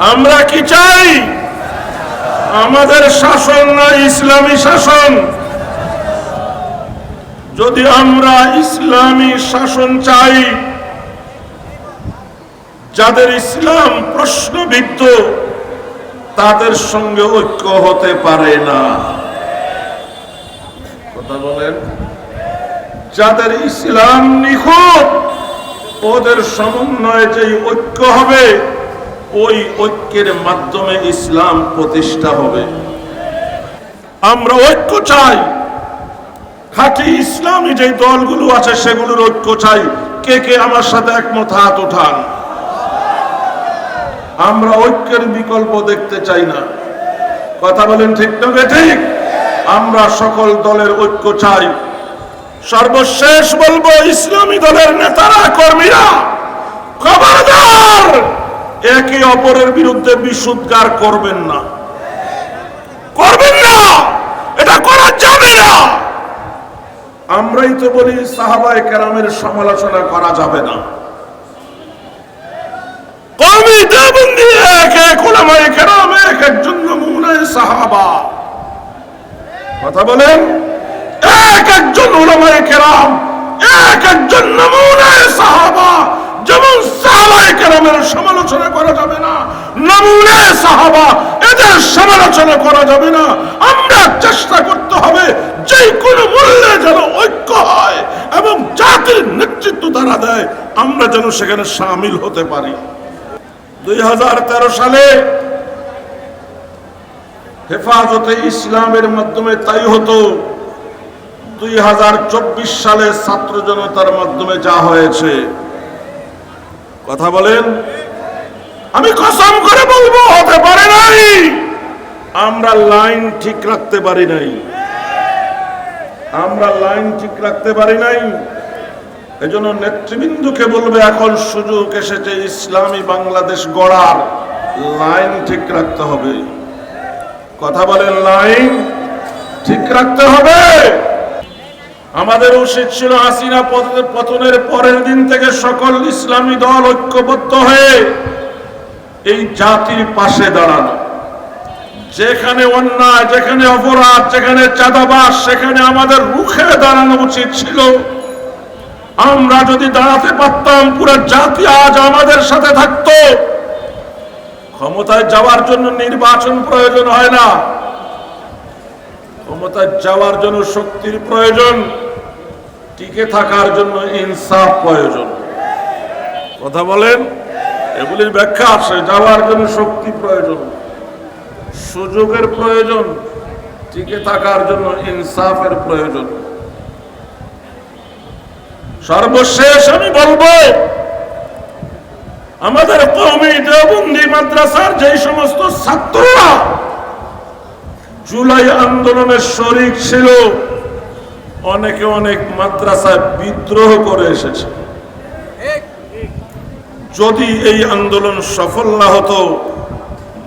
আমরা কি চাই? আমাদের শাসন না ইসলামী শাসন? যদি আমরা ইসলামী শাসন চাই, যাদের ইসলাম প্রশ্নবিদ্ধ, তাদের সঙ্গে ঐক্য হতে পারে না। কথা বলেন। যাদের ইসলাম নিখুঁত, ওদের সমন্বয়ে যে ঐক্য হবে ওই ঐক্যের মাধ্যমে ইসলাম প্রতিষ্ঠা হবে। আমরা ঐক্য চাই। খাঁটি ইসলামী যে দলগুলো আছে, সেগুলোর ঐক্য চাই। কে কে আমার সাথে একমত হাত ওঠান। আমরা ঐক্যের বিকল্প দেখতে চাই না। কথা বলেন ঠিক না ঠিক? আমরা সকল দলের ঐক্য চাই। সর্বশেষ বলব, ইসলামী দলের নেতারা, কর্মীরা, খবরদার! একে অপরের বিরুদ্ধে বিশুদ্ধার করবেন না। করবেন না! এটা করা যাবে না! আমরাই তো বলি, সাহাবায়ে কেরামের সমালোচনা করা যাবে না। কথা বলেন? এক একজন উলামায়ে কেরাম, এক একজন যেমন সাহাবায়ে সমালোচনা করা যাবে না। নমুনায়ে সাহাবা, এদের সমালোচনা করা যাবে না। আমরা চেষ্টা করতে হবে যে কোনো মূল্যে যেন ঐক্য হয় এবং জাতির নেতৃত্ব তারা দেয়। আমরা যেন সেখানে সামিল হতে পারি। দুই হাজার তেরো সালে হেফাজতে ইসলামের মাধ্যমে তাই হতো। দুই হাজার চব্বিশ সালে ছাত্র জনতার মাধ্যমে যা হয়েছে। কথা বলেন। আমি কসম করে বলব, হতে পারে নাই। আমরা লাইন ঠিক রাখতে পারি নাই। আমরা লাইন ঠিক রাখতে পারি নাই। এজন্য নেতৃবৃন্দকে বলবে, এখন সুযোগ এসেছে ইসলামী বাংলাদেশ গড়ার। লাইন ঠিক রাখতে হবে। কথা বলেন, লাইন ঠিক রাখতে হবে। আমাদের উচিত ছিল হাসিনা পত- পতনের পরের দিন থেকে সকল ইসলামী দল ঐক্যবদ্ধ হয়ে এই জাতির পাশে দাঁড়ানো। যেখানে অন্যায়, যেখানে অপরাধ, যেখানে চাঁদাবাস সেখানে আমাদের রুখে দাঁড়ানো উচিত ছিল। আমরা যদি দাঁড়াতে পারতাম, পুরো জাতি আজ আমাদের সাথে থাকতো। ক্ষমতায় যাওয়ার জন্য নির্বাচন প্রয়োজন হয় না। ক্ষমতায় যাওয়ার জন্য শক্তির প্রয়োজন, টিকে থাকার জন্য ইনসাফ প্রয়োজন। কথা বলেন? এগুলির ব্যাখ্যা আছে, যাওয়ার জন্য শক্তি প্রয়োজন, সুযোগের প্রয়োজন, টিকে থাকার জন্য ইনসাফের প্রয়োজন। সর্বশেষ আমি বলব, আমাদের কৌমি দেওবন্দি মাদ্রাসার যে সমস্ত ছাত্ররা জুলাই আন্দোলনের শরিক ছিল। অনেকে অনেক মাদ্রাসায় বিদ্রোহ করে এসেছে। যদি এই আন্দোলন সফল না হতো,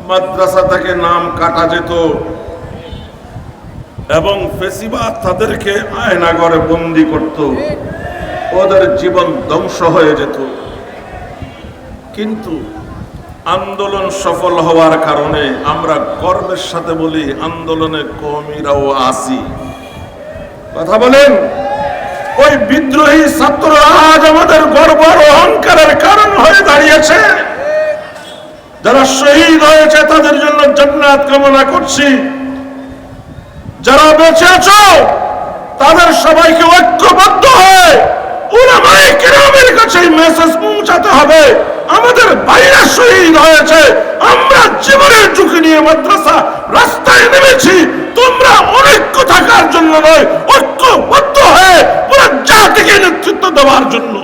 মাদ্রাসা থেকে নাম কাটা যেত এবং ফেসিবাদ তাদেরকে আয়নাগরে বন্দি করত। ওদের জীবন ধ্বংস হয়ে যেত। কিন্তু আন্দোলন সফল হওয়ার কারণে আমরা গর্বের সাথে বলি, আন্দোলনে কমিরাও আসি। কথা বলেন, ওই বিদ্রোহী ছাত্র আজ আমাদের গর্ব অহংকারের কারণ হয়ে দাঁড়িয়েছে। যারা শহীদ হয়েছে, তাদের জন্য জান্নাত কামনা করছি। যারা বেঁচে আছো, তাদের সবাইকে ঐক্যবদ্ধ হয়ে উলামায়ে কেরামের কাছে মেসেজ পৌঁছাতে হবে। আমাদের বাইরে শহীদ হয়েছে। আমরা জীবনের ঝুঁকি নিয়ে মাদ্রাসা রাস্তায় নেমেছি। তোমরা অনৈক্য থাকার জন্য নয়, ঐক্যবদ্ধ হয়ে পুরো জাতিকে নেতৃত্ব দেওয়ার জন্য।